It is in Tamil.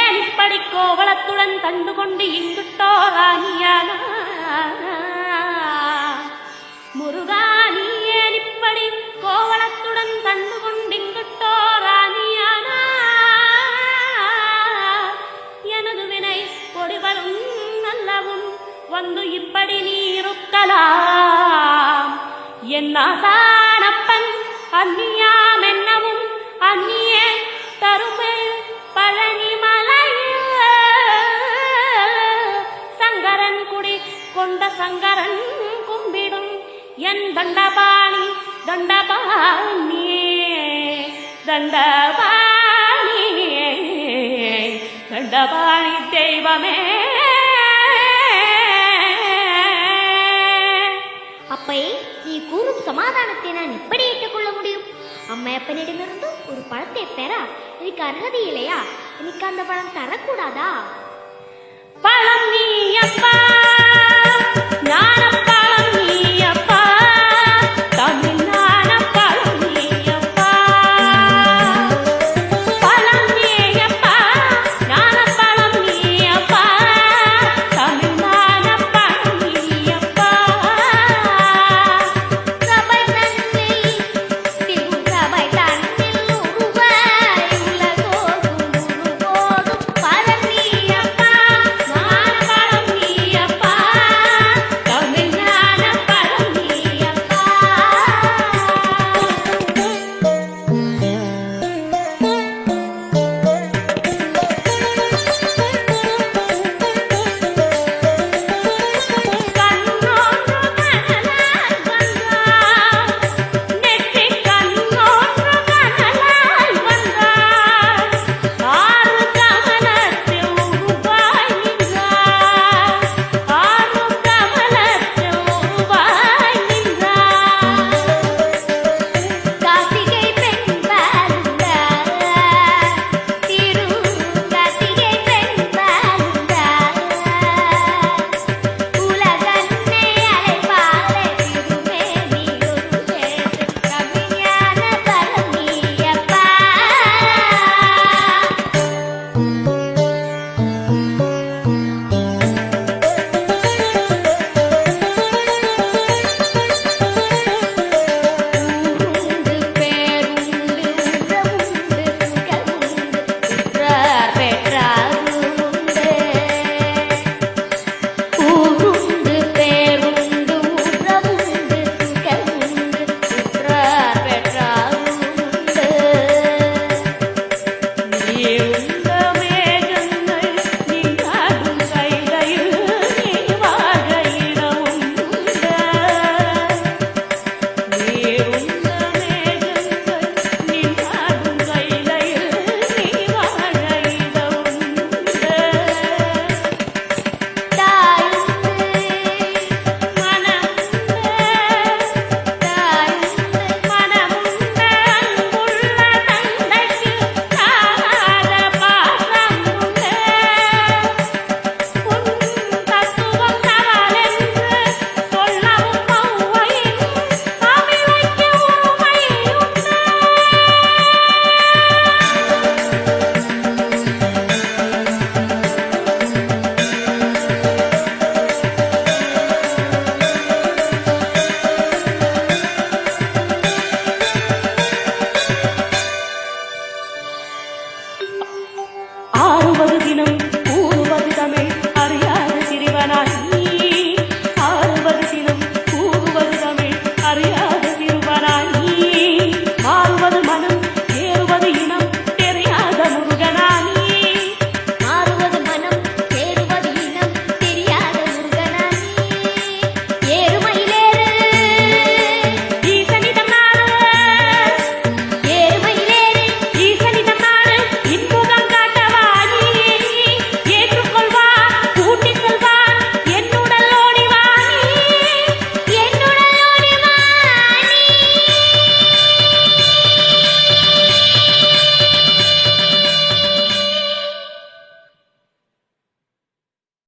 ஏன் இப்படி கோவலத்துடன் கண்டு கொண்டு இங்குட்டோ ராணியானா? முருகா நீ ஏன் இப்படி கோவலத்துடன் கண்டு கொண்டு இங்குட்டோ ராணியானா? எனது வினை பொடிவரும் நல்லவும் வந்து இப்படி நீ இருக்கலாம். என்னாசானப்பன் அந்நியாம் என்னவும் அந்நியே தருமே பழனி கொண்ட சங்கரன் கும்பிடும் என் தண்டபாணி தண்டபாணியே தண்டபாணியே தண்டபாணி தெய்வமே. அப்பை நீ கூறும் சமாதானத்தை நான் எப்படி ஏற்றுக்கொள்ள முடியும்? அம்மையப்பனிடமிருந்து ஒரு பழத்தை பெற எனக்கு அருகதை இல்லையா? எனக்கு அந்த பழம் தரக்கூடாதா? பழம் நீ அப்பா